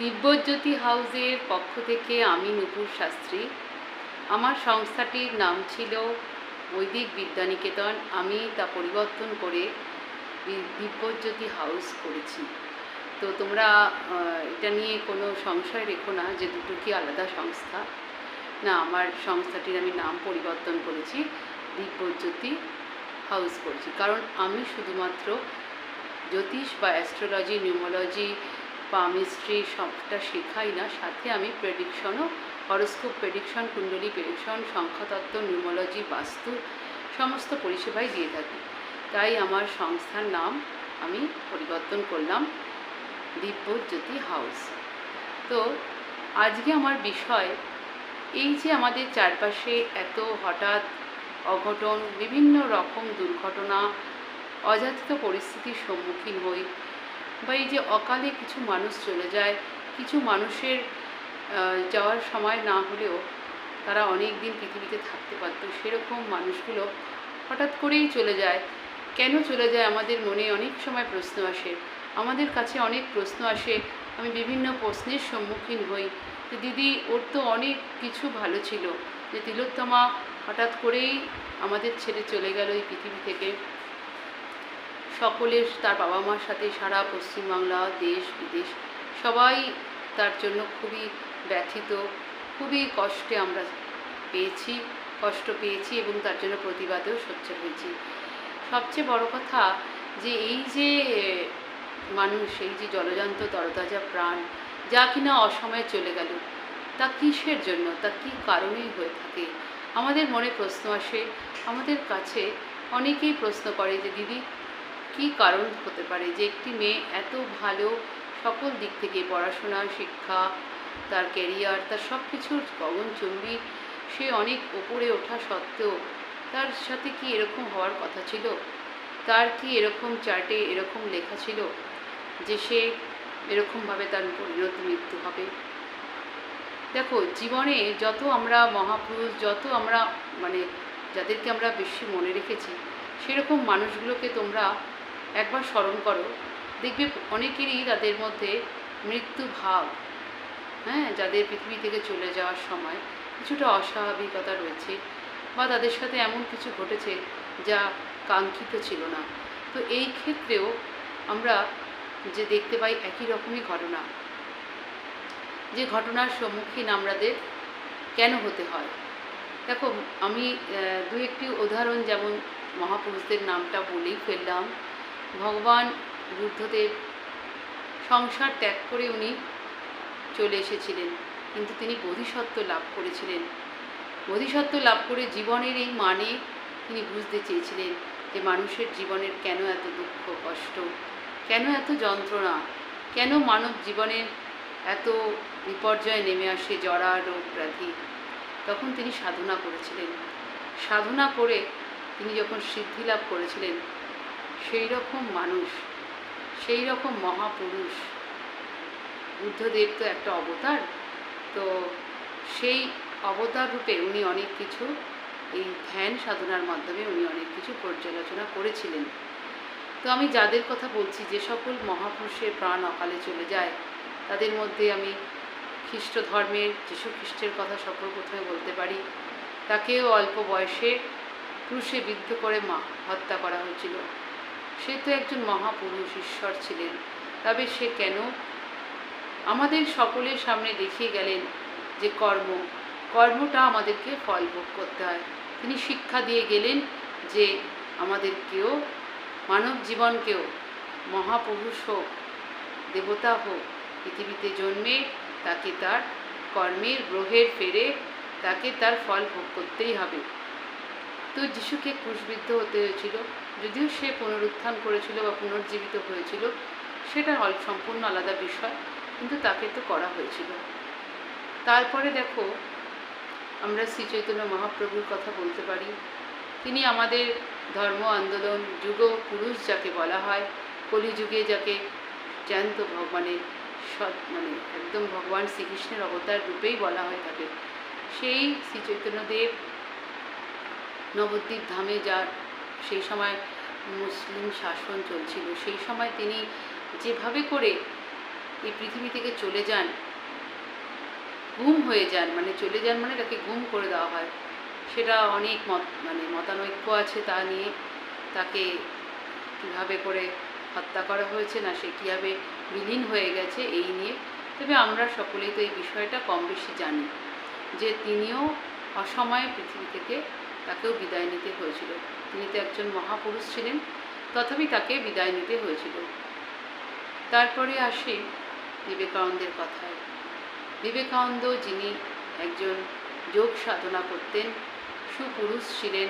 দিব্যজ্যোতি হাউসের পক্ষ থেকে আমি নুপুর শাস্ত্রী। আমার সংস্থাটির নাম ছিল বৈদিক বিদ্যানিকেতন। আমি তা পরিবর্তন করে দিব্যজ্যোতি হাউস করেছি। তো তোমরা এটা নিয়ে কোনো সংশয় রেখো না যে দুটো কি আলাদা সংস্থা। না, আমার সংস্থাটির আমি নাম পরিবর্তন করেছি, দিব্যজ্যোতি হাউস করেছি। কারণ আমি শুধুমাত্র জ্যোতিষ বা অ্যাস্ট্রোলজি, নিউমোলজি পামিস্ট্রি সবটা শেখাই না, সাথে আমি প্রেডিকশনও হরস্কোপ প্রেডিকশন কুণ্ডলী প্রেডিকশন সংখ্যাতত্ত্ব নিউমোলজি বাস্তু, সমস্ত পরিষেবাই দিয়ে থাকি। তাই আমার সংস্থার নাম আমি পরিবর্তন করলাম, দিব্যজ্যোতি হাউস। তো আজকে আমার বিষয়, এই যে আমাদের চারপাশে এত হঠাৎ অঘটন, বিভিন্ন রকম দুর্ঘটনা, অযাচিত পরিস্থিতির সম্মুখীন হই বা এই যে অকালে কিছু মানুষ চলে যায়, কিছু মানুষের যাওয়ার সময় না হলেও তারা অনেক দিন পৃথিবীতে থাকতে পারতো। সেরকম মানুষগুলো হঠাৎ করেই চলে যায়। কেন চলে যায় আমাদের মনে অনেক সময় প্রশ্ন আসে। আমাদের কাছে অনেক প্রশ্ন আসে। আমি বিভিন্ন প্রশ্নের সম্মুখীন হই। যে দিদি, ওর তো অনেক কিছু ভালো ছিল। যে তিলোত্তমা হঠাৎ করেই আমাদের ছেড়ে চলে গেল এই পৃথিবী থেকে। সকলের তার বাবা মার সাথে সারা পশ্চিমবাংলা, দেশ, বিদেশ সবাই তার জন্য খুবই ব্যথিত, খুবই কষ্টে আমরা পেয়েছি, কষ্ট পেয়েছি এবং তার জন্য প্রতিবাদেও সোচ্চার হয়েছি। সবচেয়ে বড় কথা যে এই যে মানুষ, এই যে জলজান্ত তরতাজা প্রাণ যা কিনা অসময়ে চলে গেল, তা কিসের জন্য? তা কী কারণেই হয়ে থাকে? আমাদের মনে প্রশ্ন আসে, আমাদের কাছে অনেকেই প্রশ্ন করে যে, দিদি কী কারণ হতে পারে? যে একটি মেয়ে এত ভালো সকল দিক থেকে পড়াশোনা, শিক্ষা, তার ক্যারিয়ার তার সব কিছুর গগনচুম্বী সে অনেক ওপরে ওঠা সত্ত্বেও তার সাথে কি এরকম হওয়ার কথা ছিল? তার কি এরকম চার্টে এরকম লেখা ছিল যে সে এরকমভাবে তার পরিণত মৃত্যু হবে? দেখো, জীবনে যত আমরা মহাপুরুষ, যত আমরা মানে যাদেরকে আমরা বেশি মনে রেখেছি, সেরকম মানুষগুলোকে তোমরা একবার স্মরণ করো। দেখবে অনেকেরই তাদের মধ্যে মৃত্যু ভাব হ্যাঁ যাদের পৃথিবী থেকে চলে যাওয়ার সময় কিছুটা অস্বাভাবিকতা রয়েছে বা তাদের সাথে এমন কিছু ঘটেছে যা কাঙ্ক্ষিত ছিল না। তো এই ক্ষেত্রেও আমরা যে দেখতে পাই একই রকমই ঘটনা। যে ঘটনার সম্মুখীন আমাদের কেন হতে হয়? দেখো, আমি দু একটি উদাহরণ যেমন মহাপুরুষদের নামটা বলেই ফেললাম। ভগবান বুদ্ধদেব সংসার ত্যাগ করে উনি চলে এসেছিলেন। কিন্তু তিনি বোধিসত্ত্ব লাভ করেছিলেন। বোধিসত্ত্ব লাভ করে জীবনের এই মানে তিনি বুঝতে চেয়েছিলেন যে মানুষের জীবনের কেন এত দুঃখ, কষ্ট, কেন এত যন্ত্রণা, কেন মানব জীবনের এত বিপর্যয় নেমে আসে জরা রোগ ব্যাধি। তখন তিনি সাধনা করেছিলেন। সাধনা করে তিনি যখন সিদ্ধি লাভ করেছিলেন সেই রকম মানুষ সেই রকম মহাপুরুষ। বুদ্ধদেব তো একটা অবতার, তো সেই অবতার রূপে উনি অনেক কিছু, এই ধ্যান সাধনার মাধ্যমে উনি অনেক কিছু পর্যালোচনা করেছিলেন। তো আমি যাদের কথা বলছি, যে সকল মহাপুরুষের প্রাণ অকালে চলে যায়, তাদের মধ্যে আমি খ্রিস্ট ধর্মের, যীশু খ্রিস্টের কথা সর্বপ্রথমে বলতে পারি। তাকেও অল্প বয়সে ক্রুশে বিদ্ধ করে মা হত্যা করা হয়েছিল। সে তো একজন মহাপুরুষ, ঈশ্বর ছিলেন। তবে সে কেন? আমাদের সকলের সামনে দেখিয়ে গেলেন যে কর্ম, কর্মটা আমাদেরকে ফল ভোগ করতে হয়। তিনি শিক্ষা দিয়ে গেলেন যে আমাদেরকেও, মানব জীবনকেও, মহাপুরুষ হোক, দেবতা হোক, পৃথিবীতে জন্মে তাকে তার কর্মের গ্রহের ফেরে তাকে তার ফল ভোগ করতেই হবে। তো যিশুকে ক্রুশবিদ্ধ হতে হয়েছিল। যদিও সে পুনরুত্থান করেছিল বা পুনর্জীবিত হয়েছিল সেটা সম্পূর্ণ আলাদা বিষয়, কিন্তু তাকে তো করা হয়েছিল। তারপরে দেখো, আমরা শ্রী চৈতন্য মহাপ্রভুর কথা বলতে পারি। তিনি আমাদের ধর্ম, আন্দোলন, যুগ পুরুষ যাকে বলা হয়, কলিযুগে যাকে জ্যান্ত ভগবানের সৎ মানে একদম ভগবান শ্রীকৃষ্ণের অবতার রূপেই বলা হয় তাকে। সেই শ্রী চৈতন্যদেব নবদ্বীপ ধামে যার সেই সময় মুসলিম শাসন চলছিল, সেই সময় তিনি যেভাবে করে এই পৃথিবী থেকে চলে যান, গুম হয়ে যান মানে চলে যান মানে তাকে গুম করে দেওয়া হয়, সেটা অনেক মত মানে মতানৈক্য আছে তা নিয়ে, তাকে কীভাবে করে হত্যা করা হয়েছে না সে কীভাবে বিলীন হয়ে গেছে এই নিয়ে, তবে আমরা সকলেই তো এই বিষয়টা কম বেশি জানি, যে তিনিও অসময়ে পৃথিবী থেকে তাকেও বিদায় নিতে হয়েছিল। তিনি তো একজন মহাপুরুষ ছিলেন, তথাপি তাকে বিদায় নিতে হয়েছিল। তারপরে আসি বিবেকানন্দের কথায়। বিবেকানন্দ যিনি একজন যোগ সাধনা করতেন, সুপুরুষ ছিলেন,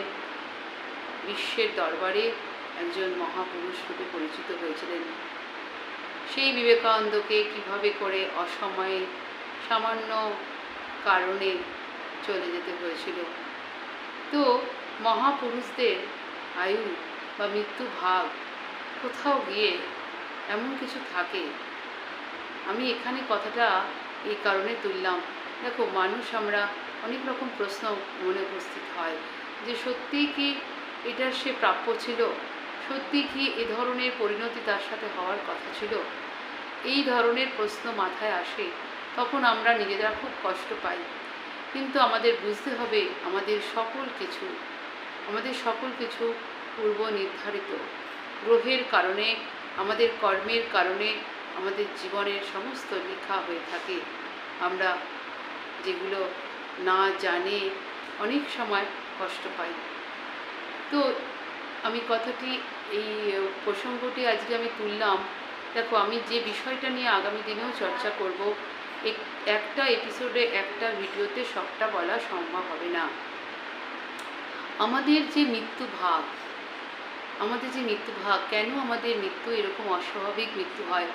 বিশ্বের দরবারে একজন মহাপুরুষ রূপে পরিচিত হয়েছিলেন। সেই বিবেকানন্দকে কীভাবে করে অসময়ে সামান্য কারণে চলে যেতে হয়েছিল। তো মহাপুরুষদের আয়ু বা মৃত্যু ভাগ কোথাও গিয়ে এমন কিছু থাকে। আমি এখানে কথাটা এই কারণে তুললাম। দেখো, মানুষ আমরা অনেক রকম প্রশ্ন মনে উপস্থিত হয় যে, সত্যিই কি এটা সে প্রাপ্য ছিল? সত্যি কি এ ধরনের পরিণতি তার সাথে হওয়ার কথা ছিল? এই ধরনের প্রশ্ন মাথায় আসে, তখন আমরা নিজেরা খুব কষ্ট পাই। কিন্তু আমাদের বুঝতে হবে আমাদের সকল কিছু আমাদের সকল কিছু পূর্ব নির্ধারিত। গ্রহের কারণে, আমাদের কর্মের কারণে, আমাদের জীবনের সমস্ত লেখা হয়ে থাকে। আমরা যেগুলো না জানে অনেক সময় কষ্ট পাই। তো আমি কথাটি, এই প্রসঙ্গটি আজকে আমি তুললাম। দেখো, আমি যে বিষয়টা নিয়ে আগামী দিনেও চর্চা করব, এক- একটা এপিসোডে একটা ভিডিওতে সবটা বলা সম্ভব হবে না। আমাদের যে মৃত্যু ভাগ, আমাদের যে মৃত্যু ভাগ, কেন আমাদের মৃত্যু এরকম অস্বাভাবিক মৃত্যু হয়?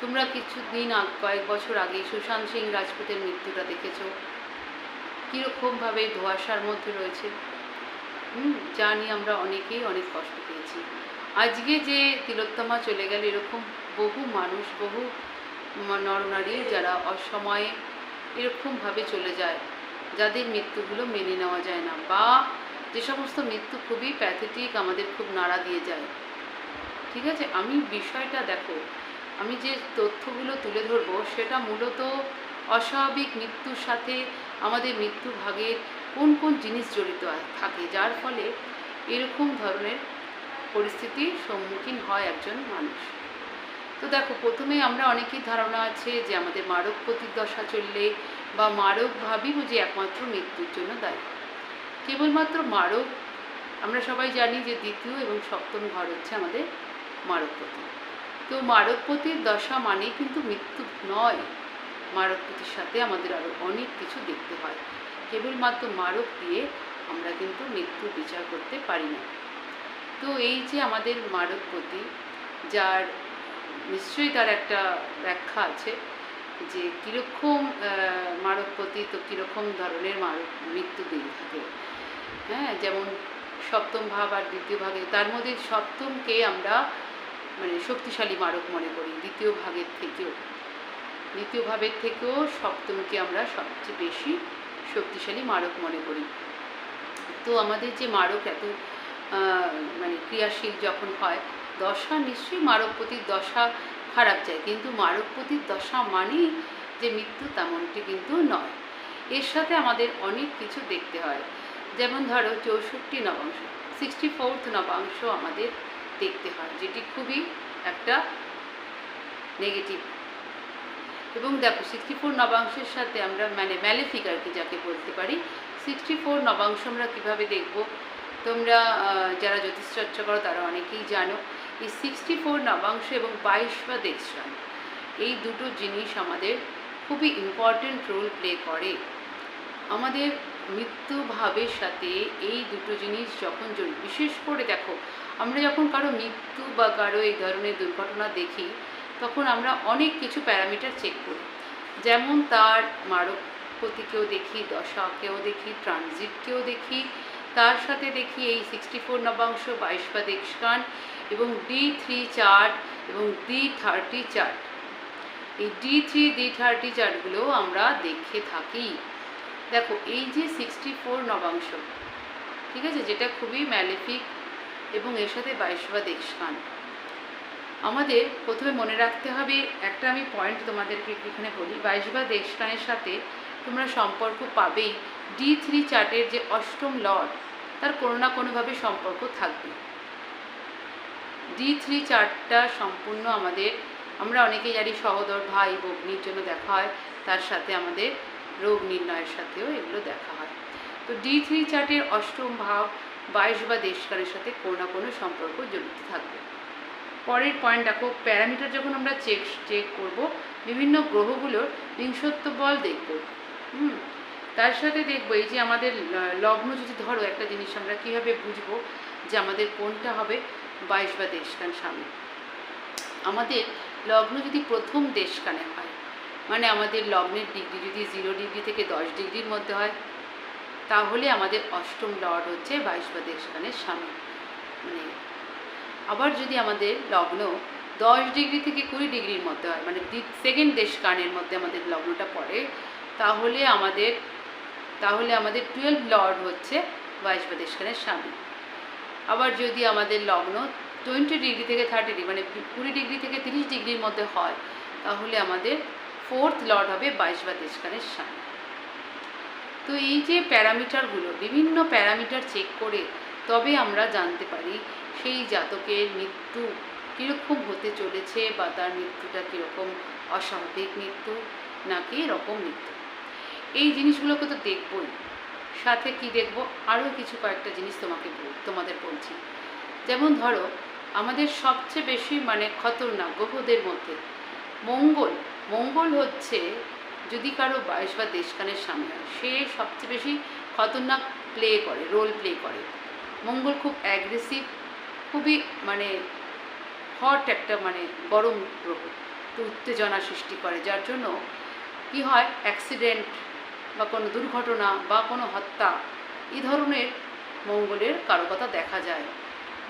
তোমরা কিছুদিন কয়েক বছর আগে সুশান্ত সিং রাজপুতের মৃত্যুটা দেখেছ। কীরকমভাবে ধোঁয়াশার মধ্যে রয়েছে? হুম, জানি আমরা অনেকেই অনেক কষ্ট পেয়েছি। আজকে যে তিলোত্তমা চলে গেল, এরকম বহু মানুষ, বহু নরনারী যারা অসময়ে এরকমভাবে চলে যায়, যাদের মৃত্যুগুলো মেনে নেওয়া যায় না। বা যে সমস্ত মৃত্যু খুবই প্যাথেটিক আমাদের খুব নাড়া দিয়ে যায়। ঠিক আছে? আমি বিষয়টা দেখো, আমি যে তথ্যগুলো তুলে ধরবো, সেটা মূলত অস্বাভাবিক মৃত্যুর সাথে আমাদের মৃত্যু ভাগের কোন কোন জিনিস জড়িত থাকে, যার ফলে এরকম ধরনের পরিস্থিতির সম্মুখীন হয় একজন মানুষ। তো দেখো, প্রথমে আমরা অনেকেই ধারণা আছে যে আমাদের মারক প্রতিদশা চললে বা মারক ভাবিব যে একমাত্র মৃত্যুর জন্য দায়ী। কেবলমাত্র মারক। আমরা সবাই জানি যে দ্বিতীয় এবং সপ্তম ঘর হচ্ছে আমাদের মারকপতি। তো মারকপতির দশা মানে কিন্তু মৃত্যু নয়। মারকপতির সাথে আমাদের আরও অনেক কিছু দেখতে হয়। কেবলমাত্র মারক দিয়ে আমরা কিন্তু মৃত্যু বিচার করতে পারি না। তো এই যে আমাদের মারকপতি, যার নিশ্চয়ই তার একটা ব্যাখ্যা আছে যে কীরকম মারকপতি তো কীরকম ধরনের মারক মৃত্যু দিয়ে থাকে। হ্যাঁ যেমন সপ্তম ভাব আর দ্বিতীয় ভাগে, তার মধ্যে সপ্তমকে আমরা মানে শক্তিশালী মারক মনে করি, দ্বিতীয় ভাগের থেকেও। দ্বিতীয় ভাবের থেকেও সপ্তমকে আমরা সবচেয়ে বেশি শক্তিশালী মারক মনে করি। তো আমাদের যে মারক এত মানে ক্রিয়াশীল যখন হয়, দশা নিশ্চয়ই মারকপতির দশা খারাপ যায়, কিন্তু মারকপতির দশা মানেই যে মৃত্যু তেমনটি কিন্তু নয়। এর সাথে আমাদের অনেক কিছু দেখতে হয়। যেমন ধরো চৌষট্টি নবাংশ সিক্সটি ফোর্থ নবাংশ আমাদের দেখতে হয়, যেটি খুবই একটা নেগেটিভ এবং দেখো সিক্সটি ফোর নবাংশের সাথে আমরা মানে ম্যালেফিক আর কি যাকে বলতে পারি সিক্সটি ফোর নবাংশ আমরা কীভাবে দেখব? তোমরা যারা জ্যোতিষ চর্চা করো তারা অনেকেই জানো, এই সিক্সটি ফোর নবাংশ এবং বাইশ বা দেশরান এই দুটো জিনিস আমাদের খুবই ইম্পর্ট্যান্ট রোল প্লে করে। আমাদের মৃত্যু ভাবের সাথে এই দুটো জিনিস যখন জড়িত বিশেষ করে দেখো, আমরা যখন কারও মৃত্যু বা কারও এই ধরনের দুর্ঘটনা দেখি, তখন আমরা অনেক কিছু প্যারামিটার চেক করি। যেমন তার মারকপতিকেও দেখি, দশাকেও দেখি, ট্রানজিটকেও দেখি, তার সাথে দেখি এই সিক্সটি ফোর নবাংশ বাইশ বা দেশকান এবং ডি থ্রি চার্ট এবং ডি থার্টি চার্ট এই ডি থ্রি ডি থার্টি চার্টগুলো আমরা দেখে থাকি। দেখো, এই যে সিক্সটি ফোর নবাংশ, ঠিক আছে, যেটা খুবই ম্যালিফিক এবং এর সাথে বাইশ বা দেশখান আমাদের প্রথমে মনে রাখতে হবে, একটা আমি পয়েন্ট তোমাদেরকে এখানে বলি বাইশ বা দেশকানের সাথে তোমরা সম্পর্ক পাবেই। ডি থ্রি চার্টের যে অষ্টম লর্ড, তার কোনো না কোনোভাবে সম্পর্ক থাকবে। ডি থ্রি চার্টটা সম্পূর্ণ আমাদের, আমরা অনেকেই জানি সহোদর ভাই ভগ্নির জন্য দেখা হয়, তার সাথে আমাদের রোগ নির্ণয়ের সাথেও এগুলো দেখা হয়। তো ডি থ্রি চার্টের অষ্টম ভাব বাইশ বা দেশকালের সাথে কোনো না কোনো সম্পর্ক জড়িত থাকবে। পরের পয়েন্ট দেখো, প্যারামিটার যখন আমরা চেক চেক করব, বিভিন্ন গ্রহগুলোর বিংশত্ব বল দেখব। হুম, তার সাথে দেখব এই যে আমাদের লগ্ন যদি ধরো, একটা জিনিস আমরা কীভাবে বুঝব যে আমাদের কোনটা হবে বাইশ বা দেশকান সামনে? আমাদের লগ্ন যদি প্রথম দেশকানে হয় মানে আমাদের লগ্নের ডিগ্রি যদি জিরো ডিগ্রি থেকে দশ ডিগ্রির মধ্যে হয়, তাহলে আমাদের অষ্টম লর্ড হচ্ছে বাইশ বা দেশকানের স্বামী। মানে আবার যদি আমাদের লগ্ন দশ ডিগ্রি থেকে কুড়ি ডিগ্রির মধ্যে হয় মানে সেকেন্ড দেশকানের মধ্যে আমাদের লগ্নটা পড়ে, তাহলে আমাদের তাহলে আমাদের টুয়েলভ লর্ড হচ্ছে বাইশ বা দেশকানের স্বামী। আবার যদি আমাদের লগ্ন টোয়েন্টি ডিগ্রি থেকে থার্টি ডিগ্রি মানে কুড়ি ডিগ্রি থেকে তিরিশ ডিগ্রির মধ্যে হয়, তাহলে আমাদের ফোর্থ লর্ড হবে বাইশ বা দেশকানের স্বামী। তো এই যে প্যারামিটারগুলো, বিভিন্ন প্যারামিটার চেক করে তবে আমরা জানতে পারি সেই জাতকের মৃত্যু কীরকম হতে চলেছে বা তার মৃত্যুটা কীরকম অস্বাভাবিক মৃত্যু নাকি এরকম মৃত্যু। এই জিনিসগুলোকে তো দেখবই। সাথে কি দেখব? আরও কিছু কয়েকটা জিনিস তোমাকে বল- তোমাদের বলছি। যেমন ধরো, আমাদের সবচেয়ে বেশি মানে খতরনাক গ্রহদের মধ্যে মঙ্গল মঙ্গল হচ্ছে যদি কারও বাইশ বা দেশখানের সামনে হয় সে সবচেয়ে বেশি খতরনাক প্লে করে রোল প্লে করে। মঙ্গল খুব অ্যাগ্রেসিভ খুবই মানে হট একটা মানে গরম গ্রহ উত্তেজনা সৃষ্টি করে, যার জন্য কি হয় অ্যাক্সিডেন্ট বা কোনো দুর্ঘটনা বা কোনো হত্যা, এই ধরনের মঙ্গলের কারকতা দেখা যায়।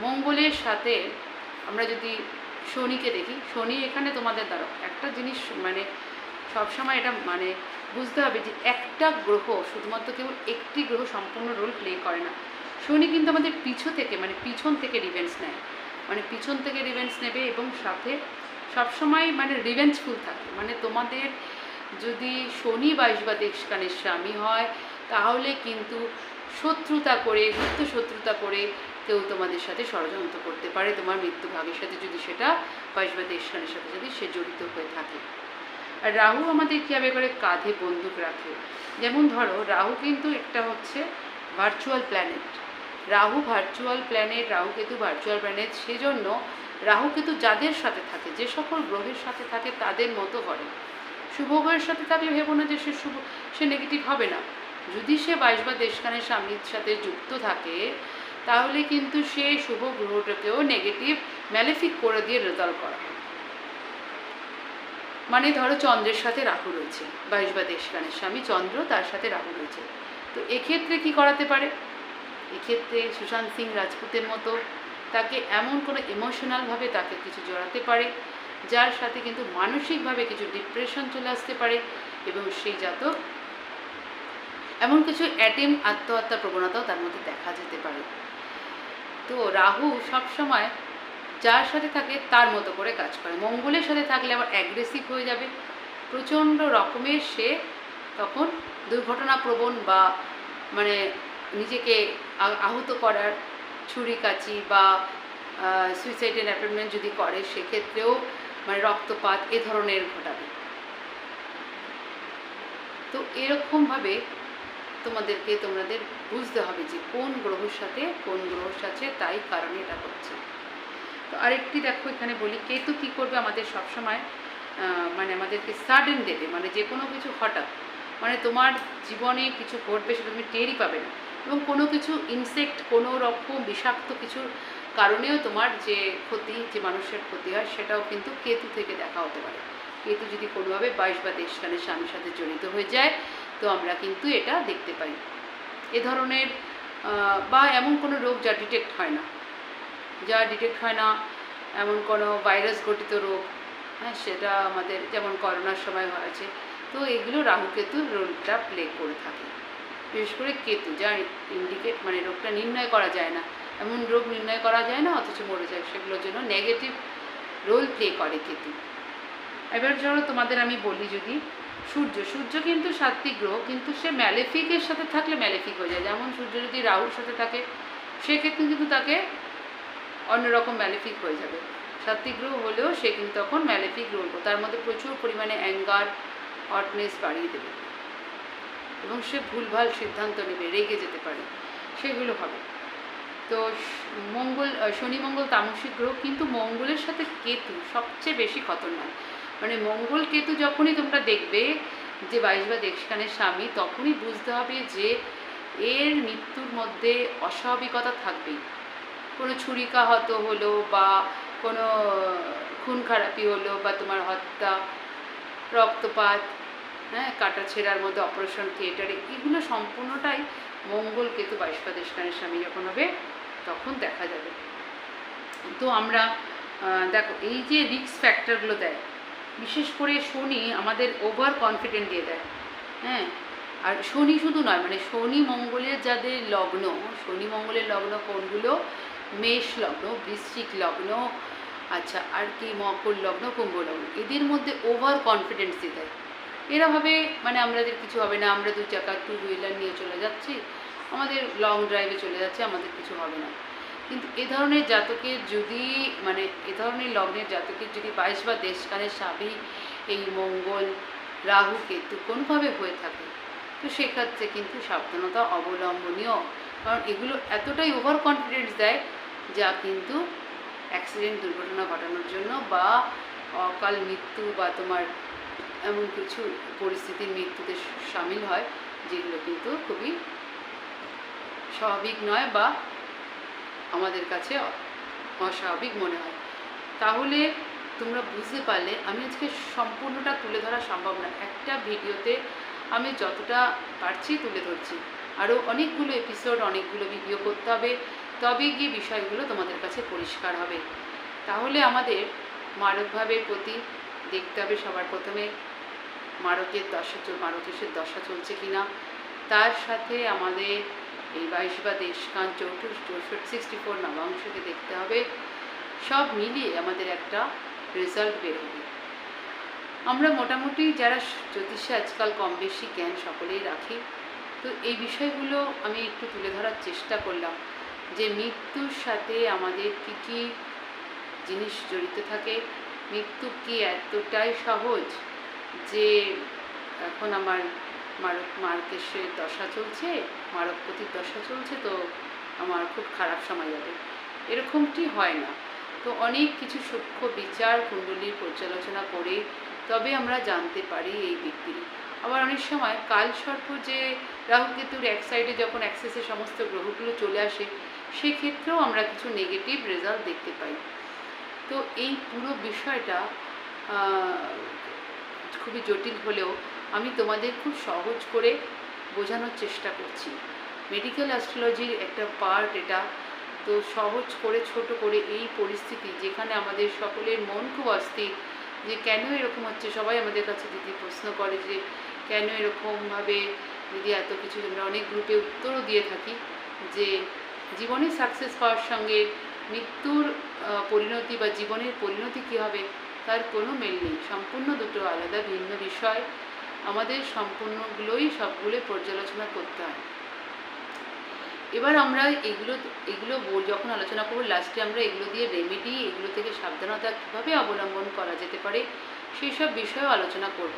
মঙ্গলের সাথে আমরা যদি শনিকে দেখি। শনি এখানে তোমাদের দ্বারা। একটা জিনিস মানে সবসময় এটা মানে বুঝতে হবে যে একটা গ্রহ শুধুমাত্র কেবল একটি গ্রহ সম্পূর্ণ রোল প্লে করে না। শনি কিন্তু আমাদের পিছু থেকে মানে পিছন থেকে রিভেন্স নেয়। মানে পিছন থেকে রিভেন্স নেবে এবং সাথে সবসময় মানে রিভেঞ্জফুল থাকে। মানে তোমাদের যদি শনি বাইশ বা দেশকানের স্বামী হয়, তাহলে কিন্তু শত্রুতা করে, গুপ্ত শত্রুতা করে কেউ তোমাদের সাথে ষড়যন্ত্র করতে পারে। তোমার মৃত্যু ভাগের সাথে যদি সেটা বাইশ বা দেশকানের সাথে যদি সে জড়িত হয়ে থাকে। আর রাহু আমাদের কীভাবে করে কাঁধে বন্দুক রাখে। যেমন ধরো, রাহু কিন্তু একটা হচ্ছে virtual planet Rahu virtual planet Rahu Ketu virtual planet সেজন্য রাহু কেতু যাদের সাথে থাকে, যে সকল গ্রহের সাথে থাকে, তাদের মতো করে। শুভ গ্রহের সাথে থাকলে ভেবো না যে সে শুভ, সে নেগেটিভ হবে না। যদি সে বাইশ বা দেশখানের স্বামীর সাথে যুক্ত থাকে, তাহলে কিন্তু সে শুভ গ্রহটাকেও নেগেটিভ ম্যালেফিক করে দিয়ে রেজাল্ট করা মানে ধরো চন্দ্রের সাথে রাহু রয়েছে, বাইশ বা দেশখানের স্বামী চন্দ্র তার সাথে রাহু রয়েছে। তো এক্ষেত্রে কি করাতে পারে? এক্ষেত্রে সুশান্ত সিং রাজপুতের মতো তাকে এমন কোনো ইমোশনালভাবে তাকে কিছু জড়াতে পারে, যার সাথে কিন্তু মানসিকভাবে কিছু ডিপ্রেশন চলে আসতে পারে, এবং সেই জাতক এমন কিছু অ্যাটেম আত্মহত্যা প্রবণতাও তার মধ্যে দেখা যেতে পারে। তো রাহু সবসময় যার সাথে থাকে তার মতো করে কাজ করে। মঙ্গলের সাথে থাকলে আবার অ্যাগ্রেসিভ হয়ে যাবে। প্রচণ্ড রকমের সে তখন দুর্ঘটনা প্রবণ বা মানে নিজেকে আহত করার ছুরি কাচি বা সুইসাইডের অ্যাপয়েন্টমেন্ট যদি করে, সেক্ষেত্রেও মানে রক্তপাত এ ধরনের ঘটাবে। তো এরকমভাবে তোমাদেরকে তোমাদের বুঝতে হবে যে কোন গ্রহর সাথে কোন গ্রহের সাথে তাই কারণে এটা হচ্ছে। তো আরেকটি দেখো, এখানে বলি, কেতু কি করবে আমাদের সবসময় মানে আমাদেরকে সাডেন দেবে মানে যে কোনো কিছু হঠাৎ। মানে তোমার জীবনে কিছু ঘটবে সেটা তুমি টেরই পাবে না। এবং কোনো কিছু ইনসেক্ট কোনো রকম বিষাক্ত কিছুর কারণেও তোমার যে ক্ষতি, যে মানুষের ক্ষতি হয়, সেটাও কিন্তু কেতু থেকে দেখা হতে পারে। কেতু যদি কোনোভাবে বাইশ বা তেইশ সালের স্বামীর সাথে জড়িত হয়ে যায় তো আমরা কিন্তু এটা দেখতে পাই। এ ধরনের বা এমন কোনো রোগ যা ডিটেক্ট হয় না। যা ডিটেক্ট হয় না, এমন কোনো ভাইরাস ঘটিত রোগ হ্যাঁ সেটা আমাদের যেমন করোনার সময় হয়েছে, তো এগুলো রাহু কেতু রোলটা প্লে করে থাকে। বিশেষ করে কেতু, যা ইন্ডিকেট মানে রোগটা নির্ণয় করা যায় না। এমন রোগ নির্ণয় করা যায় না, অথচ মরে যায়, সেগুলোর জন্য নেগেটিভ রোল প্লে করে কেতু। এবার ধরো তোমাদের আমি বলি যদি সূর্য সূর্য কিন্তু সাত্বিক গ্রহ, কিন্তু সে ম্যালেফিকের সাথে থাকলে ম্যালেফিক হয়ে যায়। যেমন সূর্য যদি রাহুর সাথে থাকে সেক্ষেত্রে কিন্তু তাকে অন্যরকম ম্যালেফিক হয়ে যাবে। সাত্বিক গ্রহ হলেও সে কিন্তু তখন ম্যালেফিক রোল তার মধ্যে প্রচুর পরিমাণে অ্যাঙ্গার হটনেস বাড়িয়ে দেবে। এবং সে ভুলভাল সিদ্ধান্ত নেবে, রেগে যেতে পারে। সেগুলো হবে। তো মঙ্গল শনি, মঙ্গল, তামসিক গ্রহ কিন্তু মঙ্গলের সাথে কেতু সবচেয়ে বেশি খতরনাক। মানে মঙ্গল কেতু যখনই তোমরা দেখবে যে বাইশ বা দেশখানের স্বামী, তখনই বুঝতে হবে যে এর মৃত্যুর মধ্যে অস্বাভাবিকতা থাকবেই। কোনো ছুরিকাহত হলো বা কোনো খুন খারাপি হলো বা তোমার হত্যা, রক্তপাত হ্যাঁ কাটা ছেঁড়ার মধ্যে অপারেশন থিয়েটারে, এগুলো সম্পূর্ণটাই মঙ্গল কেতু বাইশপা দেশখানের স্বামী যখন হবে, তখন দেখা যাবে। তো আমরা দেখো, এই যে রিক্স ফ্যাক্টরগুলো দেয় বিশেষ করে শনি আমাদের ওভার কনফিডেন্ট দিয়ে দেয়। হ্যাঁ? আর শনি শুধু নয় মানে শনি মঙ্গলের যাদের লগ্ন, শনি মঙ্গলের লগ্ন কোনগুলো? মেষ লগ্ন, বৃশ্চিক লগ্ন আচ্ছা আর কি মকর লগ্ন, কুম্ভ লগ্ন, এদের মধ্যে ওভার কনফিডেন্স দিয়ে দেয়। এরা ভাবে মানে আমাদের কিছু হবে না, আমরা দু চাকা টু হুইলার নিয়ে চলে যাচ্ছি, আমাদের লং ড্রাইভে চলে যাচ্ছে, আমাদের কিছু হবে না। কিন্তু এ ধরনের জাতকের যদি মানে এ ধরনের লগ্নের জাতকের যদি বাইশ বা দেশকালের স্বামী এই মঙ্গল রাহু কেতু কোনোভাবে হয়ে থাকে, তো সেক্ষেত্রে কিন্তু সাবধানতা অবলম্বনীয়। কারণ এগুলো এতটাই ওভার কনফিডেন্স দেয় যা কিন্তু অ্যাক্সিডেন্ট দুর্ঘটনা ঘটানোর জন্য বা অকাল মৃত্যু বা তোমার এমন কিছু পরিস্থিতির মৃত্যুতে সামিল হয়, যেগুলো কিন্তু খুবই স্বাভাবিক নয় বা আমাদের কাছে অস্বাভাবিক মনে হয়। তাহলে তোমরা বুঝতে পারলে, আমি আজকে সম্পূর্ণটা তুলে ধরা সম্ভব না। একটা ভিডিওতে আমি যতটা পারছি তুলে ধরছি। আরও অনেকগুলো এপিসোড অনেকগুলো ভিডিও করতে হবে। তবে গিয়ে বিষয়গুলো তোমাদের কাছে পরিষ্কার হবে। তাহলে আমাদের মারকভাবের প্রতি দেখতে হবে সবার প্রথমে, মারকের দশা মারকেশের দশা চলছে কি না তার সাথে আমাদের এই বাইশ বা দেশকান চৌঠুর চৌষট্টি সিক্সটি ফোর নবাংশকে দেখতে হবে। সব মিলিয়ে আমাদের একটা রেজাল্ট বের হবে। আমরা মোটামুটি যারা জ্যোতিষে আজকাল কম বেশি জ্ঞান সকলেই রাখি। তো এই বিষয়গুলো আমি একটু তুলে ধরার চেষ্টা করলাম যে মৃত্যুর সাথে আমাদের কী কী জিনিস জড়িত থাকে, মৃত্যু কি এতটাই সহজ যে এখন আমার মারক মার্কেশের দশা চলছে মারকপতির দশা চলছে, তো আমার খুব খারাপ সময় যাবে। এরকমটি হয় না। তো অনেক কিছু সূক্ষ্ম বিচার, কুণ্ডলীর পর্যালোচনা করে তবে আমরা জানতে পারি এই ব্যক্তির আবার অনেক সময় কাল সর্প যে রাহু কেতুর এক সাইডে যখন অ্যাক্সেসে সমস্ত গ্রহগুলো চলে আসে, সেক্ষেত্রেও আমরা কিছু নেগেটিভ রেজাল্ট দেখতে পাই। তো এই পুরো বিষয়টা খুবই জটিল হলেও আমি তোমাদের খুব সহজ করে বোঝানোর চেষ্টা করছি। মেডিকেল অ্যাস্ট্রোলজির একটা পার্ট এটা। তো সহজ করে, ছোট করে এই পরিস্থিতি যেখানে আমাদের সকলের মন খুব অস্থির, যে কেন এরকম হচ্ছে? সবাই আমাদের কাছে দিদি প্রশ্ন করে যে, কেন এরকমভাবে দিদি এত কিছু? আমরা অনেক গ্রুপে উত্তরও দিয়ে থাকি যে, জীবনে সাকসেস পাওয়ার সঙ্গে মৃত্যুর পরিণতি বা জীবনের পরিণতি কী হবে? তার কোনো মেল নেই। সম্পূর্ণ দুটো আলাদা, ভিন্ন বিষয়। আমাদের সম্পূর্ণগুলোই সবগুলো পর্যালোচনা করতে হয়। এবার আমরা এগুলো এগুলো যখন আলোচনা করব লাস্টে আমরা এগুলো দিয়ে রেমেডি এগুলো থেকে সাবধানতা কীভাবে অবলম্বন করা যেতে পারে সেই সব বিষয়েও আলোচনা করব।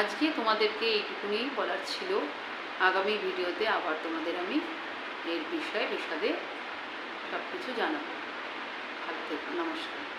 আজকে তোমাদেরকে এইটুকুনি বলার ছিল। আগামী ভিডিওতে আবার তোমাদের আমি এর বিষয়ে বিশদে সব কিছু জানাব নমস্কার।